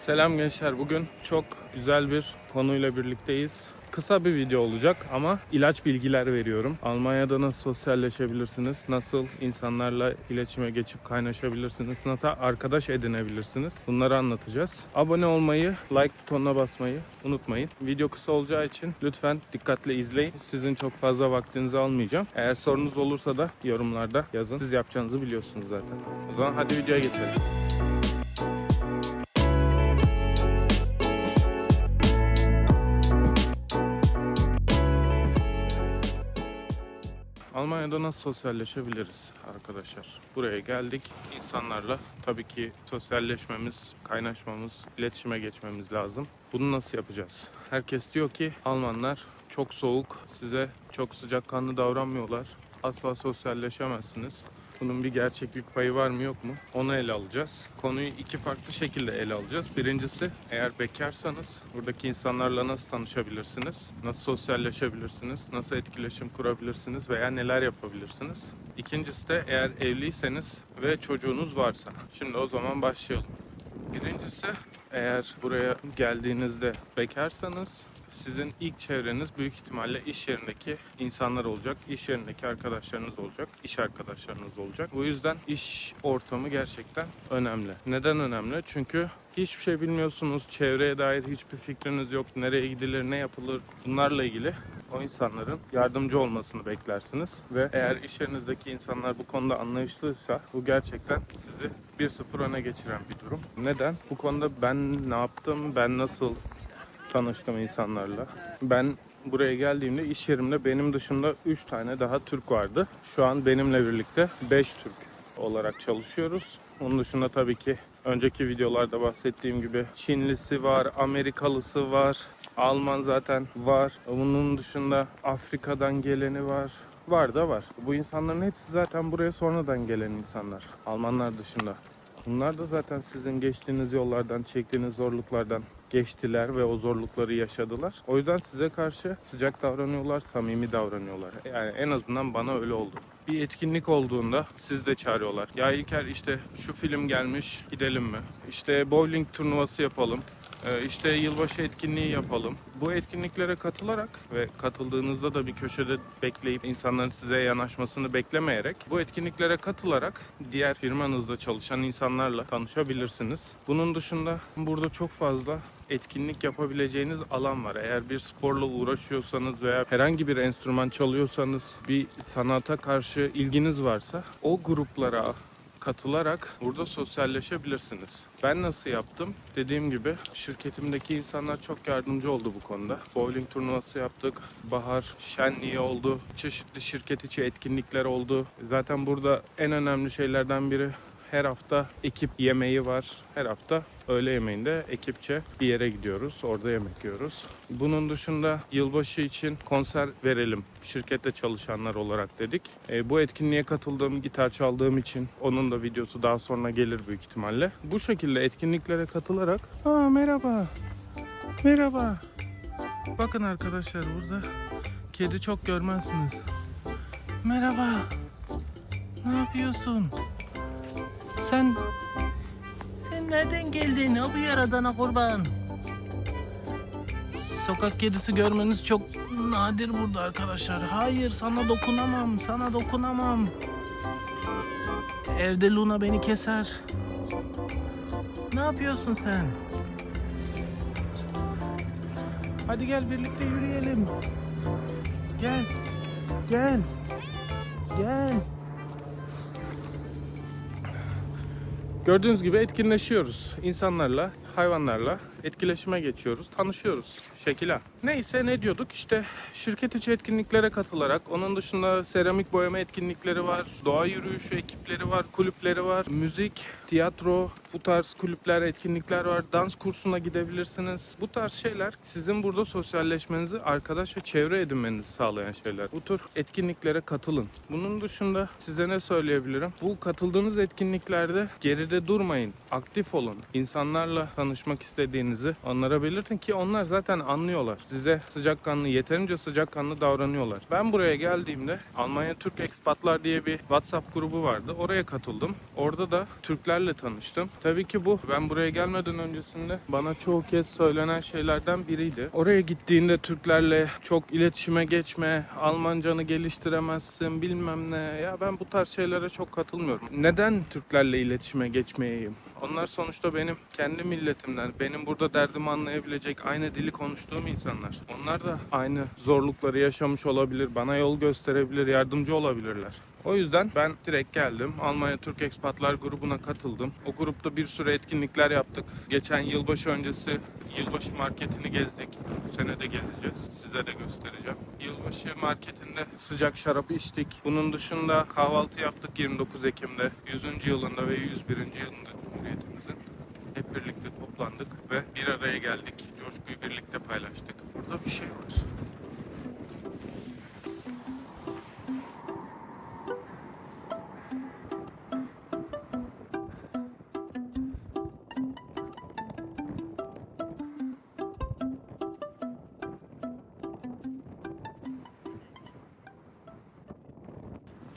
Selam gençler. Bugün çok güzel bir konuyla birlikteyiz. Kısa bir video olacak ama ilaç bilgiler veriyorum. Almanya'da nasıl sosyalleşebilirsiniz? Nasıl insanlarla iletişime geçip kaynaşabilirsiniz? Nasıl arkadaş edinebilirsiniz? Bunları anlatacağız. Abone olmayı, like butonuna basmayı unutmayın. Video kısa olacağı için lütfen dikkatli izleyin. Sizin çok fazla vaktinizi almayacağım. Eğer sorunuz olursa da yorumlarda yazın. Siz yapacağınızı biliyorsunuz zaten. O zaman hadi videoya geçelim. Almanya'da nasıl sosyalleşebiliriz arkadaşlar? Buraya geldik. İnsanlarla tabii ki sosyalleşmemiz, kaynaşmamız, iletişime geçmemiz lazım. Bunu nasıl yapacağız? Herkes diyor ki Almanlar çok soğuk, size çok sıcakkanlı davranmıyorlar. Asla sosyalleşemezsiniz. Bunun bir gerçeklik payı var mı yok mu? Onu ele alacağız. Konuyu iki farklı şekilde ele alacağız. Birincisi eğer bekarsanız buradaki insanlarla nasıl tanışabilirsiniz? Nasıl sosyalleşebilirsiniz? Nasıl etkileşim kurabilirsiniz? Veya neler yapabilirsiniz? İkincisi de eğer evliyseniz ve çocuğunuz varsa. Şimdi o zaman başlayalım. Birincisi eğer buraya geldiğinizde bekarsanız sizin ilk çevreniz büyük ihtimalle iş yerindeki insanlar olacak. iş yerindeki arkadaşlarınız olacak. iş arkadaşlarınız olacak. Bu yüzden iş ortamı gerçekten önemli. Neden önemli? Çünkü hiçbir şey bilmiyorsunuz. Çevreye dair hiçbir fikriniz yok. Nereye gidilir, ne yapılır bunlarla ilgili o insanların yardımcı olmasını beklersiniz. Ve eğer iş yerinizdeki insanlar bu konuda anlayışlıysa bu gerçekten sizi 1-0 öne geçiren bir durum. Neden? Bu konuda ben ne yaptım, ben nasıl tanıştım insanlarla. Ben buraya geldiğimde iş yerimde benim dışında 3 tane daha Türk vardı. Şu an benimle birlikte 5 Türk olarak çalışıyoruz. Onun dışında tabii ki önceki videolarda bahsettiğim gibi Çinlisi var, Amerikalısı var, Alman zaten var. Bunun dışında Afrika'dan geleni var. Var da var. Bu insanların hepsi zaten buraya sonradan gelen insanlar. Almanlar dışında. Bunlar da zaten sizin geçtiğiniz yollardan, çektiğiniz zorluklardan geçtiler ve o zorlukları yaşadılar. O yüzden size karşı sıcak davranıyorlar, samimi davranıyorlar. Yani en azından bana öyle oldu. Bir etkinlik olduğunda siz de çağırıyorlar. Ya İlker işte şu film gelmiş gidelim mi? İşte bowling turnuvası yapalım. Ee, işte yılbaşı etkinliği yapalım. Bu etkinliklere katılarak ve katıldığınızda da bir köşede bekleyip insanların size yanaşmasını beklemeyerek bu etkinliklere katılarak diğer firmanızda çalışan insanlarla tanışabilirsiniz. Bunun dışında burada çok fazla etkinlik yapabileceğiniz alan var. Eğer bir sporla uğraşıyorsanız veya herhangi bir enstrüman çalıyorsanız, bir sanata karşı ilginiz varsa o gruplara katılarak burada sosyalleşebilirsiniz. Ben nasıl yaptım? Dediğim gibi şirketimdeki insanlar çok yardımcı oldu bu konuda. Bowling turnuvası yaptık, bahar şenliği oldu, çeşitli şirket içi etkinlikler oldu. Zaten burada en önemli şeylerden biri her hafta ekip yemeği var. Her hafta öğle yemeğinde ekipçe bir yere gidiyoruz. Orada yemek yiyoruz. Bunun dışında yılbaşı için konser verelim şirkette çalışanlar olarak dedik. E, bu etkinliğe katıldığım, gitar çaldığım için onun da videosu daha sonra gelir büyük ihtimalle. Bu şekilde etkinliklere katılarak Aa merhaba. Merhaba. Bakın arkadaşlar burada kedi çok görmezsiniz. Merhaba. Ne yapıyorsun? Sen sen nereden geldin? O bu yaradana kurban. Sokak kedisi görmeniz çok nadir burada arkadaşlar. Hayır sana dokunamam. Sana dokunamam. Evde Luna beni keser. Ne yapıyorsun sen? Hadi gel birlikte yürüyelim. Gel. Gel. Gel. Gördüğünüz gibi etkinleşiyoruz. İnsanlarla, hayvanlarla etkileşime geçiyoruz, tanışıyoruz. Şekila. Neyse ne diyorduk işte şirket içi etkinliklere katılarak onun dışında seramik boyama etkinlikleri var, doğa yürüyüşü ekipleri var, kulüpleri var, müzik, tiyatro, bu tarz kulüpler, etkinlikler var. Dans kursuna gidebilirsiniz. Bu tarz şeyler sizin burada sosyalleşmenizi, arkadaş ve çevre edinmenizi sağlayan şeyler. Bu tür etkinliklere katılın. Bunun dışında size ne söyleyebilirim? Bu katıldığınız etkinliklerde geride durmayın. Aktif olun. İnsanlarla tanışmak istediğinizi onlara belirtin ki onlar zaten anlıyorlar. Size sıcakkanlı, yeterince sıcakkanlı davranıyorlar. Ben buraya geldiğimde Almanya Türk Ekspatlar diye bir WhatsApp grubu vardı. Oraya katıldım. Orada da Türklerle tanıştım. Tabii ki bu ben buraya gelmeden öncesinde bana çoğu kez söylenen şeylerden biriydi. Oraya gittiğinde Türklerle çok iletişime geçme, Almancanı geliştiremezsin bilmem ne. Ya ben bu tarz şeylere çok katılmıyorum. Neden Türklerle iletişime geçmeyeyim? Onlar sonuçta benim kendi milletimden, benim burada derdimi anlayabilecek, aynı dili konuştuğum insanlar. Onlar da aynı zorlukları yaşamış olabilir, bana yol gösterebilir, yardımcı olabilirler. O yüzden ben direkt geldim. Almanya Türk Ekspatlar grubuna katıldım. O grupta bir sürü etkinlikler yaptık. Geçen yılbaşı öncesi yılbaşı marketini gezdik. Bu sene de gezeceğiz. Size de göstereceğim. Yılbaşı marketinde sıcak şarap içtik. Bunun dışında kahvaltı yaptık 29 Ekim'de. 100. yılında ve 101. yılında Cumhuriyetimizin. Hep birlikte toplandık ve bir araya geldik. Coşkuyu birlikte paylaştık. Burada bir şey var.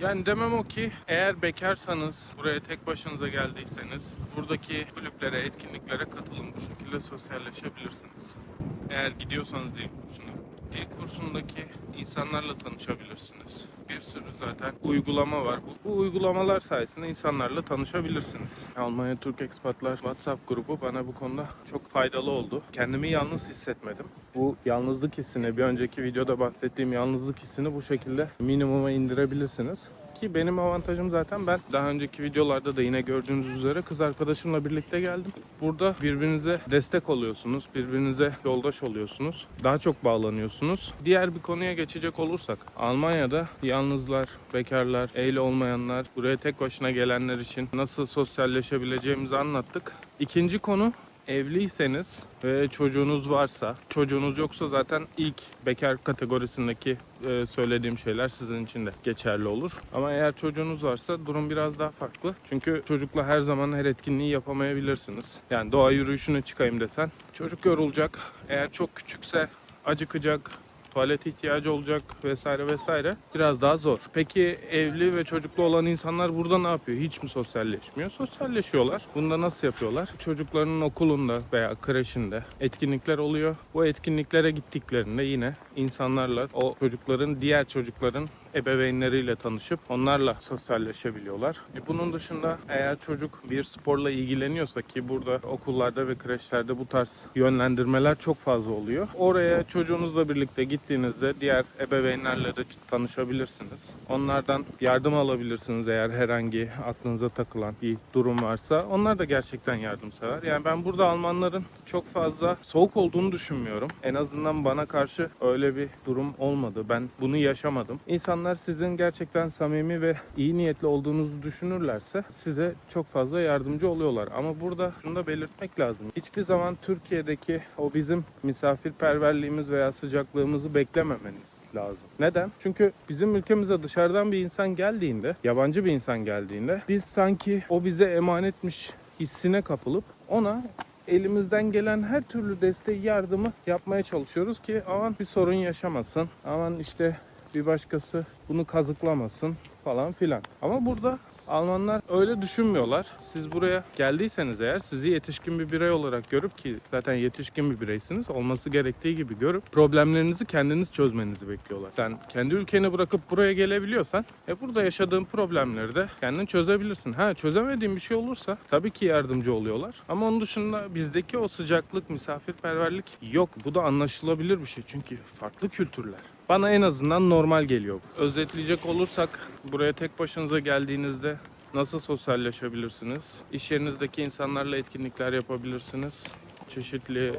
Yani demem o ki eğer bekarsanız, buraya tek başınıza geldiyseniz buradaki kulüplere, etkinliklere katılın. Bu şekilde sosyalleşebilirsiniz. Eğer gidiyorsanız dil kursundaki insanlarla tanışabilirsiniz. Bir sürü zaten uygulama var. Bu, bu uygulamalar sayesinde insanlarla tanışabilirsiniz. Almanya Türk Ekspatlar WhatsApp grubu bana bu konuda çok faydalı oldu. Kendimi yalnız hissetmedim. Bu yalnızlık hissini, bir önceki videoda bahsettiğim yalnızlık hissini bu şekilde minimuma indirebilirsiniz. Ki benim avantajım zaten ben daha önceki videolarda da yine gördüğünüz üzere kız arkadaşımla birlikte geldim. Burada birbirinize destek oluyorsunuz, birbirinize yoldaş oluyorsunuz. Daha çok bağlanıyorsunuz. Diğer bir konuya geçecek olursak Almanya'da yalnızlar, bekarlar, evli olmayanlar, buraya tek başına gelenler için nasıl sosyalleşebileceğimizi anlattık. İkinci konu evliyseniz ve çocuğunuz varsa, çocuğunuz yoksa zaten ilk bekar kategorisindeki e, söylediğim şeyler sizin için de geçerli olur. Ama eğer çocuğunuz varsa durum biraz daha farklı. Çünkü çocukla her zaman her etkinliği yapamayabilirsiniz. Yani doğa yürüyüşüne çıkayım desen çocuk yorulacak. Eğer çok küçükse acıkacak, tuvalet ihtiyacı olacak vesaire vesaire biraz daha zor. Peki evli ve çocuklu olan insanlar burada ne yapıyor? Hiç mi sosyalleşmiyor? Sosyalleşiyorlar. Bunda nasıl yapıyorlar? Çocuklarının okulunda veya kreşinde etkinlikler oluyor. Bu etkinliklere gittiklerinde yine insanlarla o çocukların diğer çocukların ebeveynleriyle tanışıp onlarla sosyalleşebiliyorlar. E bunun dışında eğer çocuk bir sporla ilgileniyorsa ki burada okullarda ve kreşlerde bu tarz yönlendirmeler çok fazla oluyor. Oraya çocuğunuzla birlikte gittiğinizde diğer ebeveynlerle de tanışabilirsiniz. Onlardan yardım alabilirsiniz eğer herhangi aklınıza takılan bir durum varsa. Onlar da gerçekten yardımsever. Yani ben burada Almanların çok fazla soğuk olduğunu düşünmüyorum. En azından bana karşı öyle bir durum olmadı. Ben bunu yaşamadım. İnsanlar sizin gerçekten samimi ve iyi niyetli olduğunuzu düşünürlerse size çok fazla yardımcı oluyorlar. Ama burada şunu da belirtmek lazım. Hiçbir zaman Türkiye'deki o bizim misafirperverliğimiz veya sıcaklığımızı beklememeniz lazım. Neden? Çünkü bizim ülkemize dışarıdan bir insan geldiğinde, yabancı bir insan geldiğinde biz sanki o bize emanetmiş hissine kapılıp ona elimizden gelen her türlü desteği, yardımı yapmaya çalışıyoruz ki aman bir sorun yaşamasın. Aman işte bir başkası bunu kazıklamasın falan filan. Ama burada Almanlar öyle düşünmüyorlar. Siz buraya geldiyseniz eğer sizi yetişkin bir birey olarak görüp ki zaten yetişkin bir bireysiniz olması gerektiği gibi görüp problemlerinizi kendiniz çözmenizi bekliyorlar. Sen kendi ülkeni bırakıp buraya gelebiliyorsan e burada yaşadığın problemleri de kendin çözebilirsin. Ha çözemediğin bir şey olursa tabii ki yardımcı oluyorlar. Ama onun dışında bizdeki o sıcaklık, misafirperverlik yok. Bu da anlaşılabilir bir şey çünkü farklı kültürler. Bana en azından normal geliyor. Özetleyecek olursak buraya tek başınıza geldiğinizde nasıl sosyalleşebilirsiniz? İş yerinizdeki insanlarla etkinlikler yapabilirsiniz. Çeşitli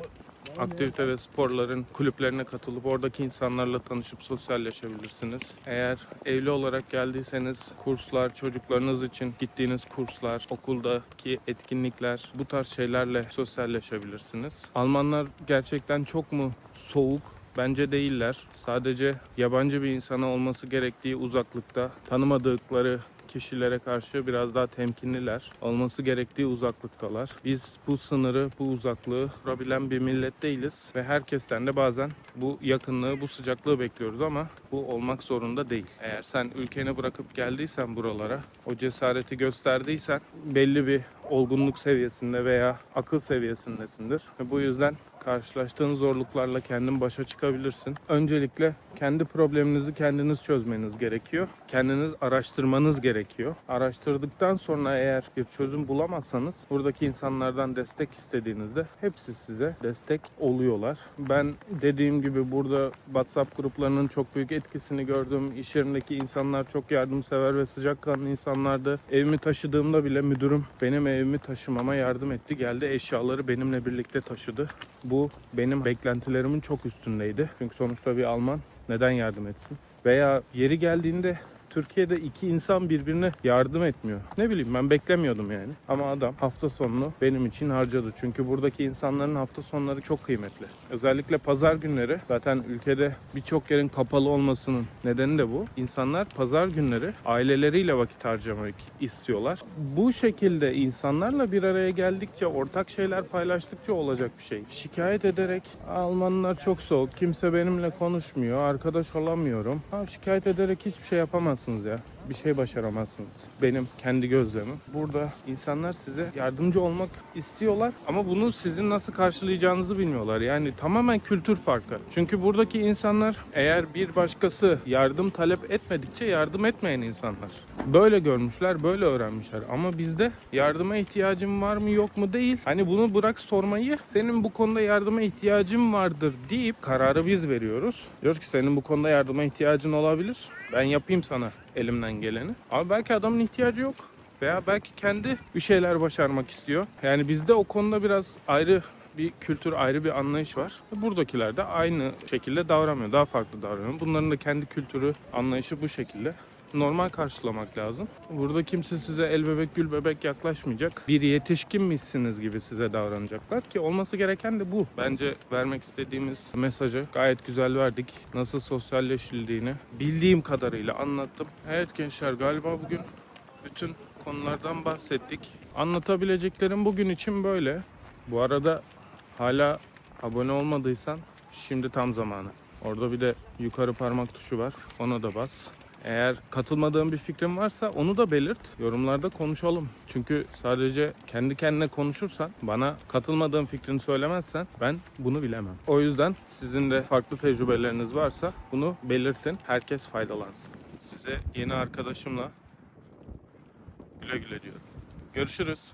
aktivite ve sporların kulüplerine katılıp oradaki insanlarla tanışıp sosyalleşebilirsiniz. Eğer evli olarak geldiyseniz kurslar, çocuklarınız için gittiğiniz kurslar, okuldaki etkinlikler bu tarz şeylerle sosyalleşebilirsiniz. Almanlar gerçekten çok mu soğuk Bence değiller. Sadece yabancı bir insana olması gerektiği uzaklıkta tanımadıkları kişilere karşı biraz daha temkinliler. Olması gerektiği uzaklıktalar. Biz bu sınırı, bu uzaklığı kurabilen bir millet değiliz ve herkesten de bazen bu yakınlığı, bu sıcaklığı bekliyoruz ama bu olmak zorunda değil. Eğer sen ülkeni bırakıp geldiysen buralara, o cesareti gösterdiysen belli bir olgunluk seviyesinde veya akıl seviyesindesindir. Ve bu yüzden karşılaştığın zorluklarla kendin başa çıkabilirsin. Öncelikle kendi probleminizi kendiniz çözmeniz gerekiyor. Kendiniz araştırmanız gerekiyor. Araştırdıktan sonra eğer bir çözüm bulamazsanız buradaki insanlardan destek istediğinizde hepsi size destek oluyorlar. Ben dediğim gibi burada WhatsApp gruplarının çok büyük etkisini gördüm. İş yerindeki insanlar çok yardımsever ve sıcakkanlı insanlardı. Evimi taşıdığımda bile müdürüm benim evimi taşımama yardım etti. Geldi eşyaları benimle birlikte taşıdı. Bu benim beklentilerimin çok üstündeydi. Çünkü sonuçta bir Alman neden yardım etsin? Veya yeri geldiğinde Türkiye'de iki insan birbirine yardım etmiyor. Ne bileyim ben beklemiyordum yani. Ama adam hafta sonunu benim için harcadı. Çünkü buradaki insanların hafta sonları çok kıymetli. Özellikle pazar günleri zaten ülkede birçok yerin kapalı olmasının nedeni de bu. İnsanlar pazar günleri aileleriyle vakit harcamak istiyorlar. Bu şekilde insanlarla bir araya geldikçe, ortak şeyler paylaştıkça olacak bir şey. Şikayet ederek Almanlar çok soğuk, kimse benimle konuşmuyor, arkadaş olamıyorum. Ha, şikayet ederek hiçbir şey yapamazsınız ya. Bir şey başaramazsınız. Benim kendi gözlemim. Burada insanlar size yardımcı olmak istiyorlar ama bunu sizin nasıl karşılayacağınızı bilmiyorlar. Yani tamamen kültür farkı. Çünkü buradaki insanlar eğer bir başkası yardım talep etmedikçe yardım etmeyen insanlar. Böyle görmüşler, böyle öğrenmişler. Ama bizde yardıma ihtiyacım var mı yok mu değil. Hani bunu bırak sormayı. Senin bu konuda yardıma ihtiyacın vardır deyip kararı biz veriyoruz. Diyoruz ki senin bu konuda yardıma ihtiyacın olabilir. Ben yapayım sana elimden geleni. Ama belki adamın ihtiyacı yok. Veya belki kendi bir şeyler başarmak istiyor. Yani bizde o konuda biraz ayrı bir kültür, ayrı bir anlayış var. Buradakiler de aynı şekilde davranmıyor. Daha farklı davranıyor. Bunların da kendi kültürü, anlayışı bu şekilde normal karşılamak lazım. Burada kimse size el bebek gül bebek yaklaşmayacak. Bir yetişkinmişsiniz gibi size davranacaklar ki olması gereken de bu. Bence vermek istediğimiz mesajı gayet güzel verdik. Nasıl sosyalleşildiğini bildiğim kadarıyla anlattım. Evet gençler galiba bugün bütün konulardan bahsettik. Anlatabileceklerim bugün için böyle. Bu arada hala abone olmadıysan şimdi tam zamanı. Orada bir de yukarı parmak tuşu var. Ona da bas. Eğer katılmadığın bir fikrin varsa onu da belirt. Yorumlarda konuşalım. Çünkü sadece kendi kendine konuşursan, bana katılmadığın fikrini söylemezsen ben bunu bilemem. O yüzden sizin de farklı tecrübeleriniz varsa bunu belirtin. Herkes faydalansın. Size yeni arkadaşımla güle güle diyorum. Görüşürüz.